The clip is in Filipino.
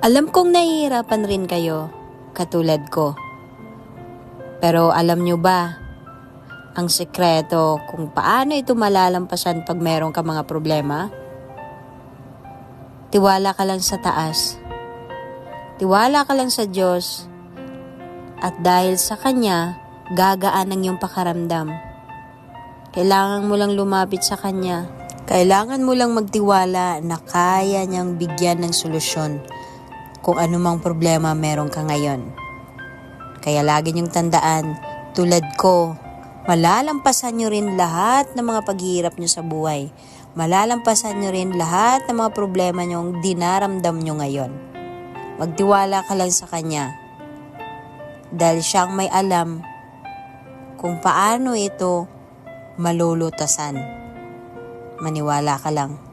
Alam kong nahihirapan rin kayo, katulad ko. Pero alam nyo ba, ang sekreto kung paano ito malalampasan pag meron ka mga problema? Tiwala ka lang sa taas. Tiwala ka lang sa Diyos. At dahil sa Kanya, gagaan ang iyong pakaramdam. Kailangan mo lang lumapit sa Kanya. Kailangan mo lang magtiwala na kaya niyang bigyan ng solusyon kung anumang problema meron ka ngayon. Kaya lagi niyong tandaan, tulad ko, malalampasan niyo rin lahat ng mga paghihirap niyo sa buhay. Malalampasan niyo rin lahat ng mga problema niyong dinaramdam niyo ngayon. Magtiwala ka lang sa Kanya. Dahil siyang may alam kung paano ito malulutasan. Maniwala ka lang.